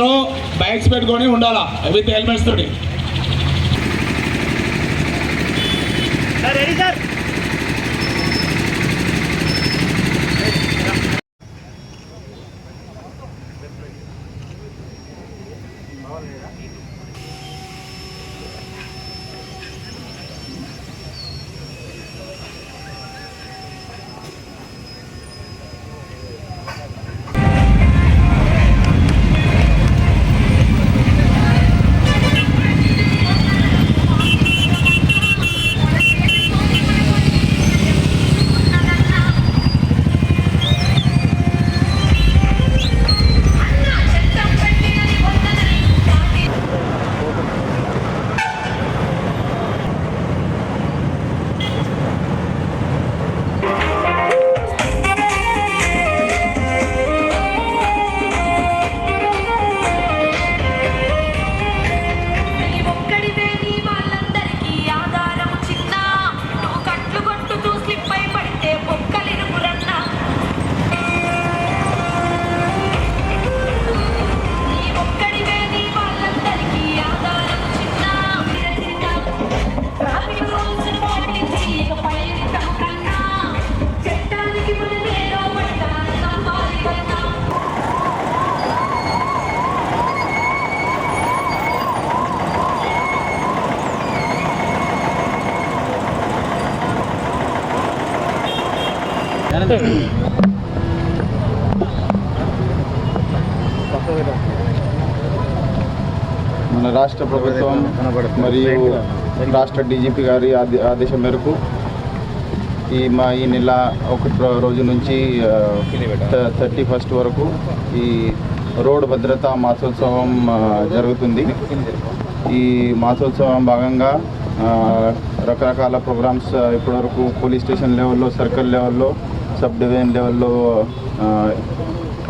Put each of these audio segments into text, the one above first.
లో బైక్స్ పెట్టుకొని ఉండాలా? విత్ హెల్మెట్స్ తోటి. Ready sir? మన రాష్ట్ర ప్రభుత్వం మరియు రాష్ట్ర డీజీపీ గారి ఆదేశం మేరకు ఈ మా ఈ నెల ఒకటి రోజు నుంచి థర్టీ ఫస్ట్ వరకు ఈ రోడ్ భద్రతా మాసోత్సవం జరుగుతుంది. ఈ మాసోత్సవం భాగంగా రకరకాల ప్రోగ్రామ్స్ ఇప్పటివరకు పోలీస్ స్టేషన్ లెవెల్లో సర్కిల్ లెవెల్లో సబ్ డివిజన్ లెవెల్లో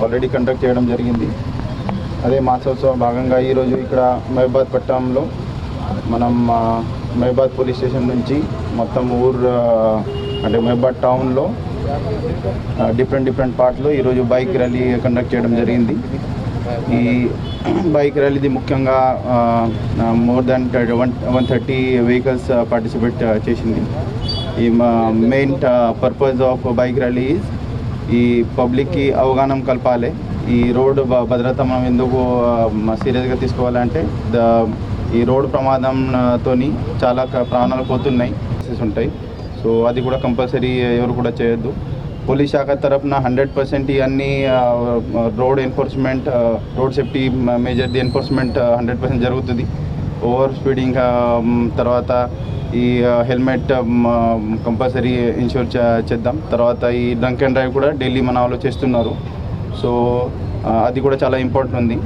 ఆల్రెడీ కండక్ట్ చేయడం జరిగింది. అదే మాసోత్సవం భాగంగా ఈరోజు ఇక్కడ మహిబాద్ పట్టణంలో మనం మహిబాద్ పోలీస్ స్టేషన్ నుంచి మొత్తం ఊరు అంటే మహబాద్ టౌన్లో డిఫరెంట్ డిఫరెంట్ పార్ట్లో ఈరోజు బైక్ ర్యాలీ కండక్ట్ చేయడం జరిగింది. ఈ బైక్ ర్యాలీది ముఖ్యంగా more than one one thirty vehicles participate చేసింది. ఈ main purpose of bike rally is ఈ పబ్లిక్కి అవగాహన కలపాలి. ఈ రోడ్డు భ- భద్రత మనం ఎందుకు సీరియస్గా తీసుకోవాలంటే ద ఈ రోడ్డు ప్రమాదంతో చాలా ప్రాణాలు పోతున్నాయి. ఉంటాయి. సో అది కూడా కంపల్సరీ ఎవరు కూడా చేయొద్దు. పోలీస్ శాఖ తరఫున హండ్రెడ్ పర్సెంట్ ఇవన్నీ రోడ్ ఎన్ఫోర్స్మెంట్ రోడ్ సేఫ్టీ మేజర్ది ఎన్ఫోర్స్మెంట్ హండ్రెడ్ పర్సెంట్ జరుగుతుంది. ఓవర్ స్పీడింగ్ తర్వాత ఈ హెల్మెట్ కంపల్సరీ ఇన్షూర్ చేద్దాం. తర్వాత ఈ డ్రంక్ అండ్ డ్రైవ్ కూడా డైలీ మన వాళ్ళు చేస్తున్నారు. సో అది కూడా చాలా ఇంపార్టెంట్ ఉంది.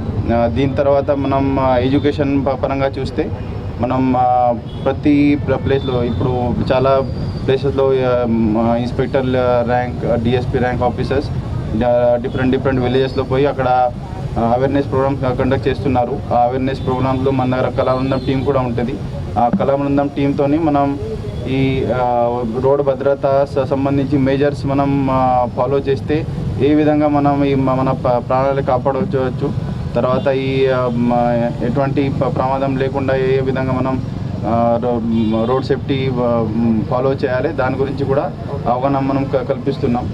దీని తర్వాత మనం ఎడ్యుకేషన్ పరంగా చూస్తే మనం ప్రతి ప్లేస్లో ఇప్పుడు చాలా ప్లేసెస్లో inspector rank DSP rank officers different different విలేజెస్లో పోయి అక్కడ అవేర్నెస్ ప్రోగ్రామ్స్ కండక్ట్ చేస్తున్నారు. ఆ అవేర్నెస్ ప్రోగ్రామ్స్లో మన దగ్గర కళాబృందం టీం కూడా ఉంటుంది. ఆ కళాబృందం టీంతోని మనం ఈ రోడ్డు రోడ్ భద్రత సంబంధించి మేజర్స్ మనం ఫాలో చేస్తే ఏ విధంగా మనం ఈ మన ప్రాణాలు కాపాడవచ్చు తర్వాత ఈ ఎటువంటి ప్రమాదం లేకుండా ఏ విధంగా మనం రోడ్ సేఫ్టీ ఫాలో చేయాలి. దాని గురించి కూడా అవగాహన మనం క- కల్పిస్తున్నాం.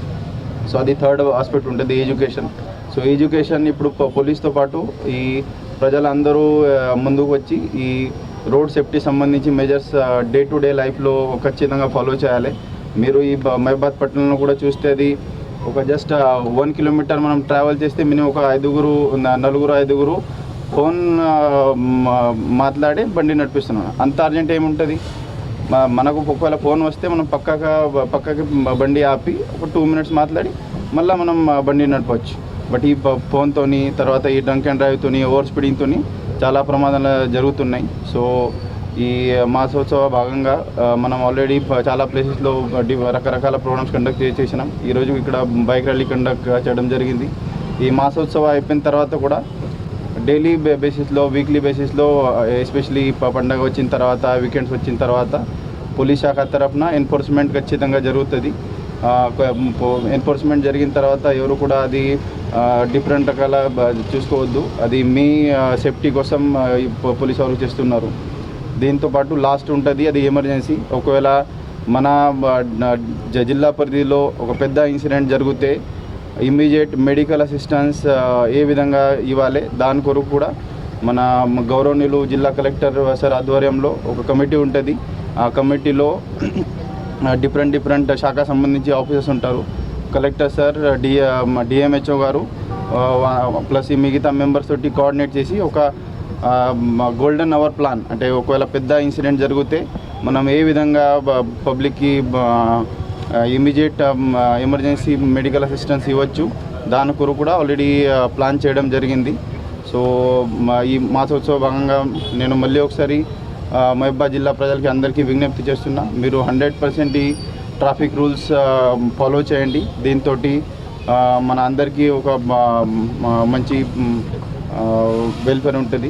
సో అది థర్డ్ ఆస్పెక్ట్ ఉంటుంది ఎడ్యుకేషన్. సో ఎడ్యుకేషన్ ఇప్పుడు పోలీస్తో పాటు ఈ ప్రజలందరూ ముందుకు వచ్చి ఈ రోడ్ సేఫ్టీ సంబంధించి మెజర్స్ డే టు డే లైఫ్లో ఖచ్చితంగా ఫాలో చేయాలి. మీరు ఈ మహిబాద్ మహబాద్ పట్టణంలో కూడా చూస్తే అది ఒక జస్ట్ వన్ కిలోమీటర్ మనం ట్రావెల్ చేస్తే మినిమం ఒక ఐదుగురు నలుగురు ఐదుగురు ఫోన్ మాట్లాడి బండి నడిపిస్తున్నాను. అంత అర్జెంట్ ఏముంటుంది? మనకు ఒకవేళ ఫోన్ వస్తే మనం పక్కగా పక్కకి బండి ఆపి ఒక టూ మినిట్స్ మాట్లాడి మళ్ళీ మనం బండి నడపవచ్చు బట్ ఈ ఫోన్తో ఫోన్తోని తర్వాత ఈ డ్రంక్ అండ్ డ్రైవ్తో ఓవర్ స్పీడింగ్తోని చాలా ప్రమాదాలు జరుగుతున్నాయి. సో ఈ మాసోత్సవ భాగంగా మనం ఆల్రెడీ చాలా ప్లేసెస్లో రకరకాల ప్రోగ్రామ్స్ కండక్ట్ చేసేసినాం ఈరోజు ఇక్కడ బైక్ ర్యాలీ కండక్ట్ చేయడం జరిగింది. ఈ మాసోత్సవ అయిపోయిన తర్వాత కూడా డైలీ బేసిస్లో వీక్లీ బేసిస్లో ఎస్పెషలీ పండగ వచ్చిన తర్వాత వీకెండ్స్ వచ్చిన తర్వాత పోలీస్ శాఖ తరఫున ఎన్ఫోర్స్మెంట్ ఖచ్చితంగా జరుగుతుంది. ఎన్ఫోర్స్మెంట్ జరిగిన తర్వాత ఎవరు కూడా అది డిఫరెంట్ రకాల చూసుకోవద్దు. అది మీ సేఫ్టీ కోసం పోలీస్ వాళ్ళు చేస్తున్నారు. దీంతో పాటు లాస్ట్ ఉంటుంది అది ఎమర్జెన్సీ ఒకవేళ మన జ- జిల్లా పరిధిలో ఒక పెద్ద ఇన్సిడెంట్ జరిగితే ఇమీడియట్ మెడికల్ అసిస్టెన్స్ ఏ విధంగా ఇవ్వాలి? దాని కొరకు కూడా మన గౌరవనీయులు జిల్లా కలెక్టర్ సార్ ఆధ్వర్యంలో ఒక కమిటీ ఉంటుంది. ఆ కమిటీలో డిఫరెంట్ డిఫరెంట్ శాఖ సంబంధించి ఆఫీసర్స్ ఉంటారు. కలెక్టర్ సార్ డి డిఎంహెచ్ఓ గారు ప్లస్ ఈ మిగతా మెంబర్స్ తోటి కోఆర్డినేట్ చేసి ఒక గోల్డెన్ అవర్ ప్లాన్. అంటే ఒకవేళ పెద్ద ఇన్సిడెంట్ జరిగితే మనం ఏ విధంగా పబ్లిక్కి ఇమీడియట్ ఎమర్జెన్సీ మెడికల్ అసిస్టెన్స్ ఇవ్వచ్చు. దాని కొరకు కూడా ఆల్రెడీ ప్లాన్ చేయడం జరిగింది. సో మా ఈ మాసోత్సవ భాగంగా నేను మళ్ళీ ఒకసారి ఆ, జిల్లా ప్రజలకి అందరికీ విజ్ఞప్తి చేస్తున్నా. మీరు హండ్రెడ్ పర్సెంట్ ఈ ట్రాఫిక్ రూల్స్ ఫాలో చేయండి. దీంతో మన అందరికీ ఒక మంచి వెల్ఫేర్ ఉంటుంది.